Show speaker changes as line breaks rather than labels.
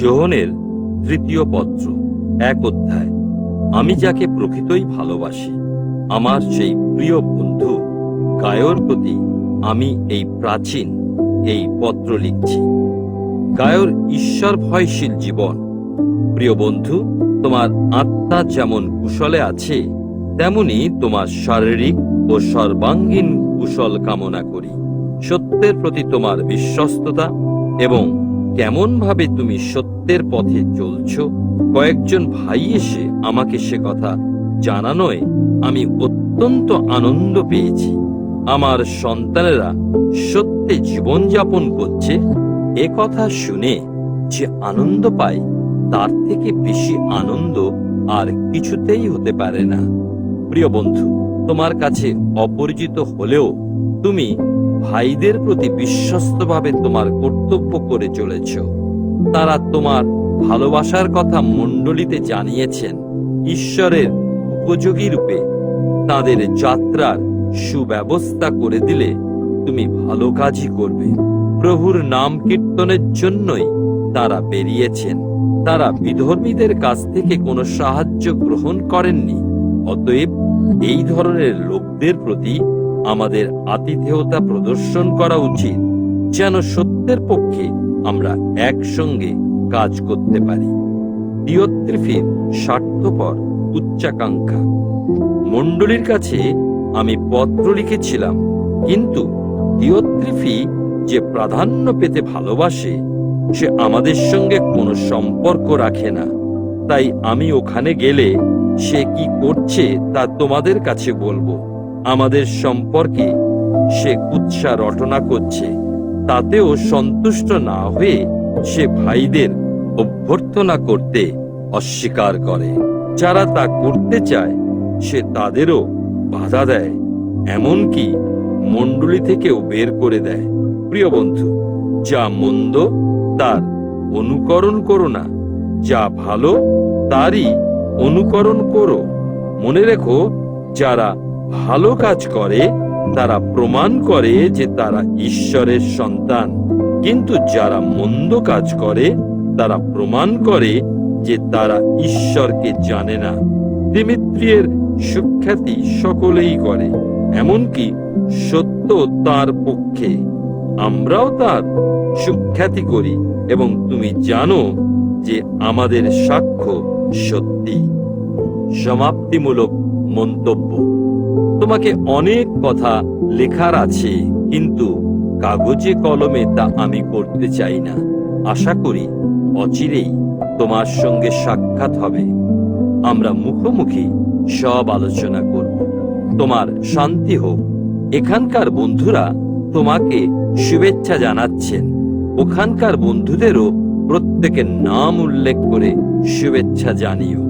যোহনের তৃতীয় পত্র, এক অধ্যায়। আমি যাকে প্রকৃতই ভালোবাসি, আমার সেই প্রিয় বন্ধু গায়র প্রতি আমি এই প্রাচীন এই পত্র লিখছি। গায়র ঈশ্বর ভয়শীল জীবন। প্রিয় বন্ধু, তোমার আত্মা যেমন কুশলে আছে, তেমনি তোমার শারীরিক ও সর্বাঙ্গীন কুশল কামনা করি। সত্যের প্রতি তোমার বিশ্বস্ততা এবং কেমন ভাবে তুমি সত্যের পথে চলছ? কয়েকজন ভাই এসে আমাকে সে কথা জানানোয় আমি অত্যন্ত আনন্দ পেয়েছি। আমার সন্তানেরা সত্যে জীবনযাপন করছে। এ কথা শুনে যে আনন্দ পায়, তার থেকে বেশি আনন্দ আর কিছুতেই হতে পারে না। প্রিয় বন্ধু, তোমার কাছে অপরিচিত হলেও তুমি ভাইদের প্রতি বিশ্বস্তভাবে তোমার কর্তব্য করে চলেছ। তারা তোমার ভালোবাসার কথা মণ্ডলীতে জানিয়েছেন। ঈশ্বরের উপযোগী রূপে তাদের যাত্রার সুব্যবস্থা করে দিলে তুমি ভালো কাজই করবে। প্রভুর নাম কীর্তনের জন্যই তারা বেরিয়েছেন। তারা বিধর্মীদের কাছ থেকে কোনো সাহায্য গ্রহণ করেননি। অতএব এই ধরনের লোকদের প্রতি আমাদের আতিথেয়তা প্রদর্শন করা উচিত, যেন সত্যের পক্ষে আমরা একসঙ্গে কাজ করতে পারি। দিয়ত্রিফির স্বার্থপর উচ্চাকাঙ্ক্ষা। মণ্ডলীর কাছে আমি পত্র লিখেছিলাম, কিন্তু দিয়ত্রিফি যে প্রাধান্য পেতে ভালোবাসে, সে আমাদের সঙ্গে কোনো সম্পর্ক রাখে না। তাই আমি ওখানে গেলে সে কি করছে তা তোমাদের কাছে বলব। আমাদের সম্পর্কে সে কুৎসা রটনা করছে। তাতেও সন্তুষ্ট না হয়ে সে ভাইদের অভ্যর্থনা করতে অস্বীকার করে। যারা তা করতে চায়, সে তাদেরও বাধা দেয়, এমনকি মণ্ডলী থেকেও বের করে দেয়। প্রিয় বন্ধু, যা মন্দ, তার অনুকরণ করো না। যা ভালো, তারই অনুকরণ করো। মনে রেখো, যারা ভালো কাজ করে, তারা প্রমাণ করে যে তারা ঈশ্বরের সন্তান। কিন্তু যারা মন্দ কাজ করে, তারা প্রমাণ করে যে তারা ঈশ্বরকে জানে না। দিমিত্রিয়ের সুখ্যাতি সকলেই করে, এমনকি সত্য তার পক্ষে। আমরাও তার সুখ্যাতি করি, এবং তুমি জানো যে আমাদের সাক্ষ্য সত্যি। সমাপ্তিমূলক মন্তব্য। তোমাকে অনেক কথা লেখার আছে, কিন্তু কাগজে কলমে তা আমি করতে চাই না। আশা করি অচিরেই তোমার সঙ্গে সাক্ষাৎ হবে। আমরা মুখোমুখি সব আলোচনা করব। তোমার শান্তি হোক। এখানকার বন্ধুরা তোমাকে শুভেচ্ছা জানাচ্ছেন। ওখানকার বন্ধুদেরও প্রত্যেকের নাম উল্লেখ করে শুভেচ্ছা জানিও।